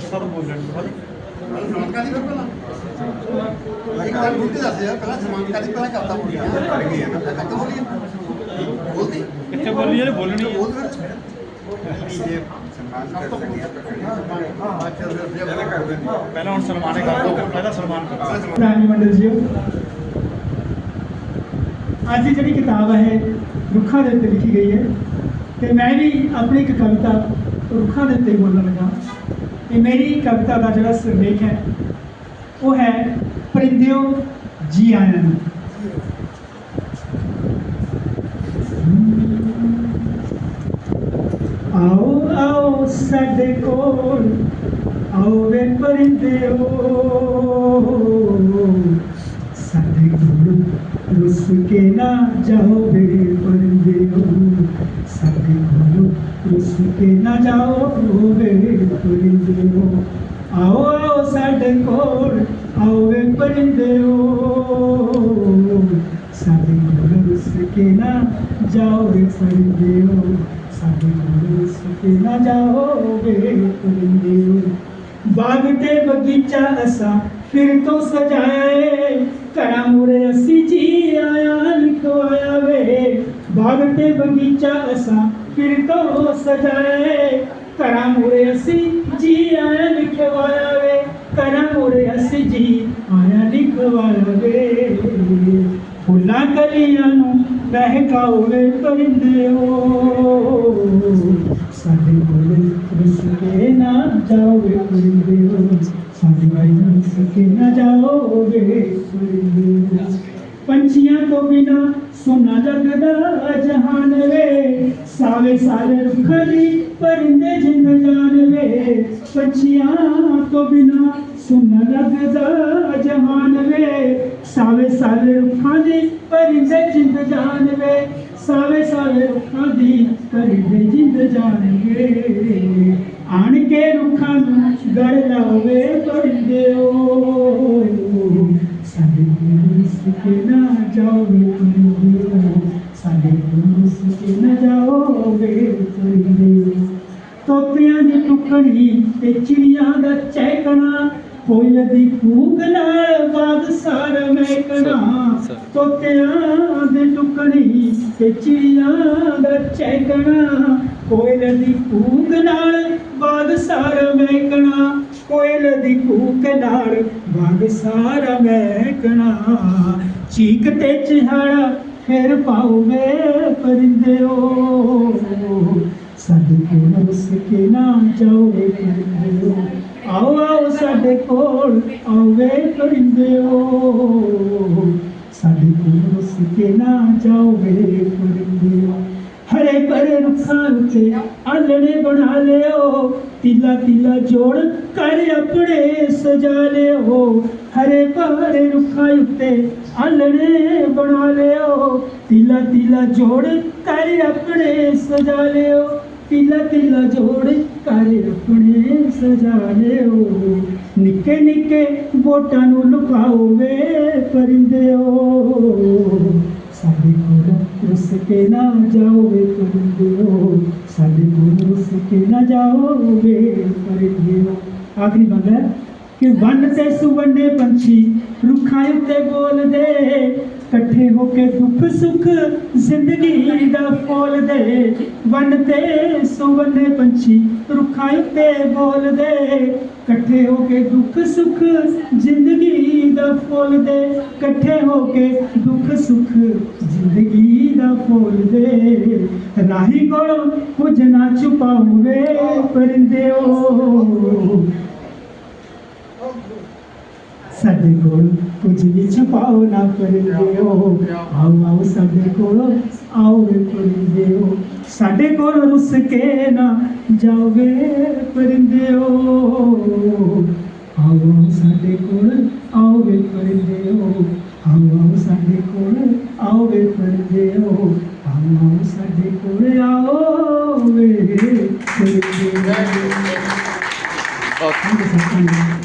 ਸਭ ਬੋਲਣ ਸਮਾਨਕਾਰੀ ਪਹਿਲਾਂ ਇੱਕ ਵਾਰ ਬੁੱਧ ਦੱਸ ਯਾਰ ਪਹਿਲਾਂ ਸਮਾਨਕਾਰੀ ਪਹਿਲਾਂ ਕਰਤਾ ਮੁੜ ਗਿਆ ਕੱਟ ਬੋਲੀ ਬੋਲਦੀ ਕਿੱਥੇ ਬੋਲੀ ਜਿਹੜੇ ਬੋਲਣੀ ਬੋਲ ਫਿਰ ਪਹਿਲਾਂ ਹੁਣ ਸਲਮਾਨੇ ਕਰ ਦੋ। ਪਹਿਲਾਂ ਸਲਮਾਨ ਕਰ ਮੰਡਲ ਜੀ ਅੱਜ ਦੀ ਜਿਹੜੀ ਕਿਤਾਬ ਹੈ, ਰੁੱਖਾਂ ਦੇ ਉੱਤੇ ਲਿਖੀ ਗਈ ਹੈ ਤੇ ਮੈਂ ਵੀ ਆਪਣੀ ਇੱਕ ਕਵਿਤਾ तो रुखा देते बोलने लगा कि मेरी कविता का जोड़ा सिरलेख है, वो है परिंदो जी आया आओ आओ, साडे कोल, आओ वे परिंदे ओ साडे रुस के ना जाओ वे परिंदे ओ साडे उसके न जाओ रोवे परिंदे हो आओ आओ साढ़े कोल आओ वे परिंदे हो साढ़े कोल उसके ना जाओ वे परिंदे हो साढ़े कोल उसके ना जाओ वे परिंदे हो बाग के बगीचा असा फिर तो सजाए, करा मुरे असी जी आया लिखो वे। बाग के बगीचा असा ਕਿਰਤੋ ਸਜਾਏ। ਕਰਾਂ ਮੁਰੇ ਅਸੀਂ ਜੀ ਆਇਆ ਲਿਖਵਾਇਆ ਵੇ ਕਰਾਂ ਮੁਰੇ ਅਸੀਂ ਜੀ ਆਇਆ ਲਿਖਵਾਇਆ ਵੇ ਫੁੱਲਾਂ ਕਲੀਆਂ ਨੂੰ ਮਹਿਕਾਉਵੇ ਪਰਿੰਦੇ ਹੋ ਸਾਡੇ ਕੋਲੇ ਰਸਕੇ ਨਾ ਜਾਓਵੇ ਪਰਿੰਦੇ ਹੋ ਸਾਡੇ ਵਾਈ ਰਸਕੇ ਨਾ ਜਾਓਵੇ ਪਰਿੰਦੇ ਪੰਛੀਆਂ ਤੋਂ ਬਿਨਾ ਸੁਨਾ ਜਗਦਾ ਸਾਵੇ ਸਾਲੇ ਰੁੱਖਾਂ ਦੀ ਪਰਿੰਦੇ ਜਿੰਦ ਜਾਨ ਵੇ ਪੰਛੀਆਂ ਤੋਂ ਬਿਨਾ ਸੁਨਾ ਜਗਦਾ ਜਹਾਨ ਵੇ ਸਾਵੇ ਸਾਲੇ ਰੁੱਖਾਂ ਦੀ ਪਰਿੰਦੇ ਜਿੰਦ ਜਾਨ ਵੇ ਸਾਵੇ ਸਾਲੇ ਰੁੱਖਾਂ ਦੀ ਪਰਿੰਦੇ ਜਿੰਦ ਜਾਨ ਵੇ ਆਣ ਕੇ ਰੁੱਖਾਂ ਨੂੰ ਗੜ ਲਾਵੇ ਪਰਿੰਦਿਓ ਸਾਡੇ ਗੁਰੂ ਸੁਕੇ ਨਾ ਜਾਓਗੇ ਪਰਿੰਦਿਓ ਸਾਡੇ ਜਾਓਗੇ ਪਰਿੰਦਿਓ ਤੋਤਿਆਂ ਦੀ ਟੁਕੜੀ ਤੇ ਚਿੜੀਆਂ ਦਾ ਚਹਿਕਣਾ ਕੋਇਲ ਦੀ ਕੂਕ ਨਾਲ ਬਾਗ ਸਾਰ ਮਹਿਕਣਾ ਤੋਤਿਆਂ ਦੀ ਟੁਕੜੀ ਤੇ ਚਿੜੀਆਂ ਦਾ ਚਹਿਕਣਾ ਕੋਇਲ ਦੀ ਕੂਕ ਨਾਲ ਬਾਗ ਸਾਰ ਮਹਿਕਣਾ ਕੋਇਲ ਦੀ ਕੂਕ ਨਾਲ ਬਾਗ ਸਾਰ ਮਹਿਕਣਾ ਚੀਕ ਤੇ ਚਿਹਾੜਾ फिर पाओगे परिंदे। ओ हो सदके उसके नाम जाओगे परिंदे। ओ आओ आओ साडे को आओगे परिंदे। ओ हो सदके उसके नाम जाओगे ਭਰੇ ਰੁੱਖਾਂ ਬਣਾ ਲਿਓ, ਤਿਲਾ ਤਿਲਾ ਜੋੜ ਕਰ ਆਪਣੇ ਸਜਾ ਲਿਓ। ਹਰੇ ਭਰੇ ਰੁੱਖਾਂ ਉੱਤੇ ਆਲਣੇ ਬਣਾ ਲਿਓ, ਤਿਲਾ ਤਿਲਾ ਜੋੜ ਕਰ ਆਪਣੇ ਸਜਾ ਲਿਓ। ਤਿਲਾ ਤਿਲਾ ਜੋੜ ਕਰ ਆਪਣੇ ਸਜਾ ਲਿਓ। ਨਿੱਕੇ ਨਿੱਕੇ ਬੋਟਾਂ ਨੂੰ ਲੁਕਾਓ ਵੇ ਪਰਿੰਦਿਓ। ਸਾਡੇ ਕੋਲ उसके ना जाओगे तुम गिरो सदगुरु उसके ना जाओगे पर गिरो आखिरी बंद है कि वन से सुवने पंछी रुखां उत्ते बोलदे कठे होके दुख सुख ज़िंदगी दा फोल दे। वन ते सुवने पंछी रुखां उत्ते बोलदे कठे होके दुख सुख ज़िंदगी ਦੁੱਖ ਸੁੱਖ ਜ਼ਿੰਦਗੀ ਦਾ ਫੋਲਦੇ ਇਕੱਠੇ ਹੋ ਕੇ ਦੁੱਖ ਸੁੱਖ ਜ਼ਿੰਦਗੀ ਦਾ ਫੋਲਦੇ ਰਾਹੀ ਕੋਲੋਂ ਕੁਝ ਨਾ ਛੁਪਾਉਵੇ ਪਰਿੰਦਿਓ ਸਾਡੇ ਕੋਲ ਕੁਝ ਵੀ ਛਪਾਓ ਨਾ ਪਰਿੰਦਿਓ ਆਓ ਆਓ ਸਾਡੇ ਕੋਲ ਆਓ ਵੇ ਪਰਿੰਦਿਓ ਸਾਡੇ ਕੋਲ ਰੁੱਸ ਕੇ ਨਾ ਜਾਓਗੇ ਪਰਿੰਦਿਓ ਆਓ ਆਓ ਸਾਡੇ ਕੋਲ आओ वे परिंदे ओ आओ आओ साढ़े कोड़े आओ वे परिंदे ओ आओ आओ साढ़े कोड़े आओ वे परिंदे ओ थैंक